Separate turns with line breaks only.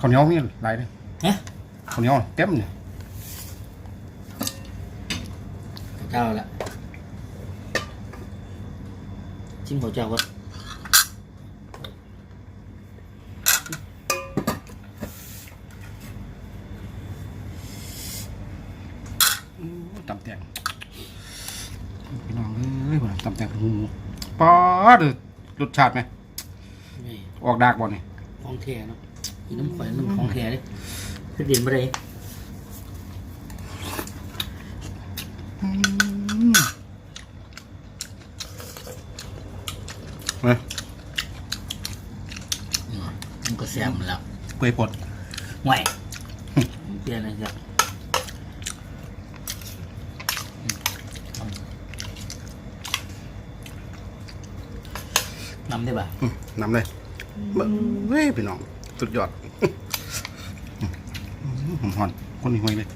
ข้าวเหนียวมีหลายเลย
ฮะ
ข้าวเหนียวเต็มเลย
เจ้าละชิมหัวเจ้าก่อน
ตำแตงพี่น้องเอ้ยบ่ตำแตงหูป๊าดเด้อรสชาติไหม
นี่
ออกดากบ่นี่
ของแท้เนาะ อีน้ำข่อยน้ำของแท้เลยคือดินบ่ได้
เฮ้ย
มันก็แซ่บหมดแล้ว
เปื่อยปด
ห่วยเปลี่ยนอะไรจ้ะนำได้ป่ะ
อื้อนำเลยเบิ่งเฮ้ยพี่น้อง สุดยอดหอมหอนคนนี้ห่วยเลย